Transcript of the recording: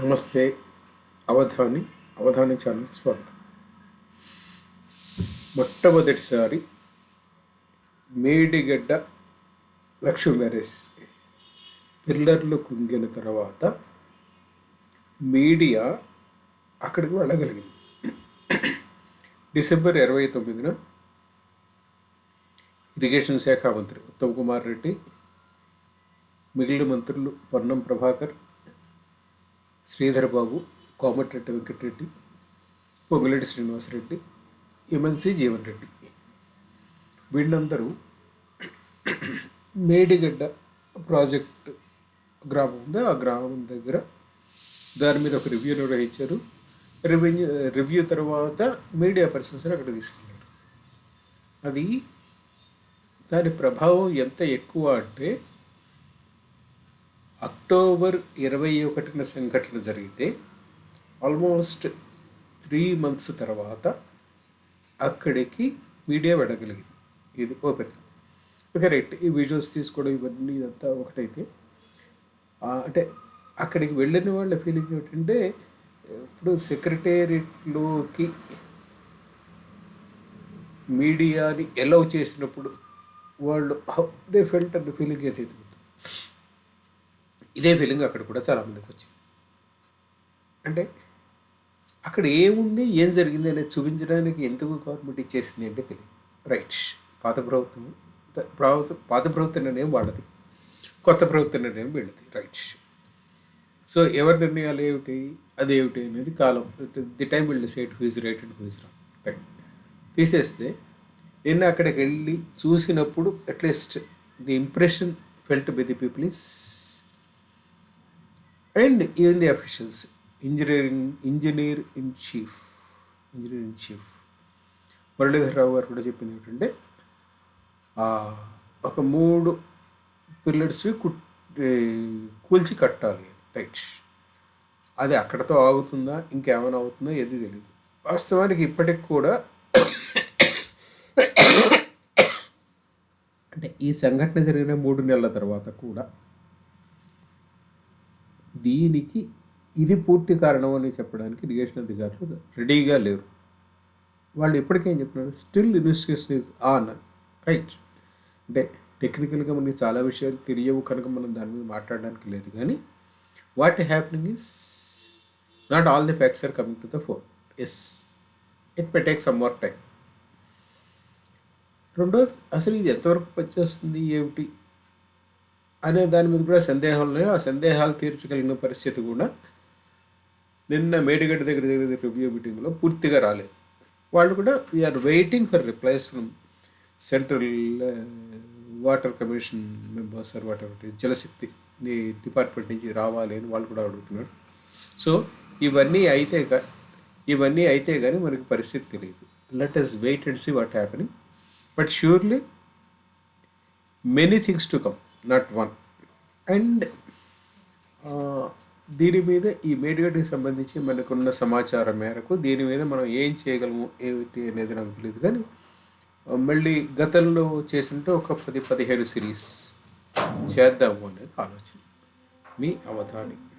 నమస్తే. అవధాని అవధాని ఛానల్ స్వాగతం. మొట్టమొదటిసారి మేడిగడ్డ లక్ష్మీ మ్యారేజ్ పిల్లర్లు కుంగిన తర్వాత మీడియా అక్కడికి వెళ్ళగలిగింది. డిసెంబర్ ఇరవై తొమ్మిదిన ఇరిగేషన్ శాఖ మంత్రి ఉత్తమ్ కుమార్ రెడ్డి మిగిలిన మంత్రులు పొన్నం ప్రభాకర్ శ్రీధర్ బాబు కోమటిరెడ్డి వెంకటరెడ్డి పొంగులేటి శ్రీనివాసరెడ్డి ఎమ్మెల్సీ జీవన్ రెడ్డి వీళ్ళందరూ మేడిగడ్డ ప్రాజెక్ట్ గ్రామం ఉంది. ఆ గ్రామం దగ్గర దాని మీద ఒక రివ్యూ నిర్వహించారు. రివెన్యూ రివ్యూ తర్వాత మీడియా పర్సన్స్ని అక్కడ తీసుకెళ్ళారు అది దాని ప్రభావం ఎంత ఎక్కువ అంటే అక్టోబర్ ఇరవై ఒకటిన సంఘటన జరిగితే ఆల్మోస్ట్ త్రీ మంత్స్ తర్వాత అక్కడికి మీడియా వెళ్ళగలిగింది. ఇది ఓపెన్. Okay right. ఈ వీడియోస్ తీసుకోవడం ఇవన్నీ ఇదంతా ఒకటైతే అంటే అక్కడికి వెళ్ళిన వాళ్ళ ఫీలింగ్ ఏమిటంటే ఇప్పుడు సెక్రటేరియట్లోకి మీడియాని ఎలవ్ చేసినప్పుడు వాళ్ళు దే ఫెల్ట్ అన్న ఫీలింగ్ ఏదైతే ఇదే ఫీలింగ్ అక్కడ కూడా చాలామందికి వచ్చింది. అంటే అక్కడ ఏముంది ఏం జరిగింది అనేది చూపించడానికి ఎందుకు గవర్నమెంట్ ఇచ్చేసింది అంటే తెలియదు రైట్ పాత ప్రభుత్వం ప్రభుత్వం పాత ప్రభుత్వ నిర్ణయం వాళ్ళది. కొత్త ప్రభుత్వ నిర్ణయం వీళ్ళది. రైట్ సో ఎవరి నిర్ణయాలు ఏమిటి అదేమిటి అనేది కాలం the time will decide is right and who's wrong right తీసేస్తే నిన్న అక్కడికి వెళ్ళి చూసినప్పుడు at least the impression felt by the people is and even the officials engineering engineer in chief engineer in chief Muralidhara Rao గారు కూడా చెప్పింది ఏంటంటే ఒక మూడు పిల్లర్స్వి కుట్ కూల్చి కట్టాలి రైట్ అది అక్కడతో ఆగుతుందా ఇంకేమైనా అవుతుందా ఏది తెలియదు వాస్తవానికి ఇప్పటికి కూడా అంటే ఈ సంఘటన జరిగిన మూడు నెలల తర్వాత కూడా దీనికి ఇది పూర్తి కారణం అని చెప్పడానికి ఇరిగేషన్ అధికారులు రెడీగా లేరు. వాళ్ళు ఇప్పటికేం చెప్తున్నారు? Still investigation is on right అంటే టెక్నికల్గా మనకి చాలా విషయాలు తెలియవు కనుక మనం దాని మీద మాట్లాడడానికి లేదు. కానీ what happening is not all the facts are coming to the fore yes it may take some more time రెండోది అసలు ఇది ఎంతవరకు పనిచేస్తుంది? ఏమిటి? అనే దాని మీద కూడా సందేహాలు ఉన్నాయో. ఆ సందేహాలు తీర్చగలిగిన పరిస్థితి కూడా నిన్న మేడిగడ్డ దగ్గర జరిగిన రివ్యూ మీటింగ్లో పూర్తిగా రాలేదు. వాళ్ళు కూడా we're waiting for replies from central water commission members or water Jal Shakti నీ డిపార్ట్మెంట్ నుంచి రావాలి అని వాళ్ళు కూడా అడుగుతున్నారు. సో ఇవన్నీ అయితే ఇవన్నీ అయితే కానీ మనకి పరిస్థితి తెలియదు. Let us wait and see what happening but surely many things to come not one and దీని మీద ఈ మేడిగడ్డకి సంబంధించి మనకున్న సమాచారం మేరకు దీని మీద మనం ఏం చేయగలము ఏమిటి అనేది నాకు తెలియదు కానీ మళ్ళీ గతంలో చేసినట్టు ఒక పది పదిహేను సిరీస్ చేద్దాము అనేది ఆలోచన. మీ అవధాని.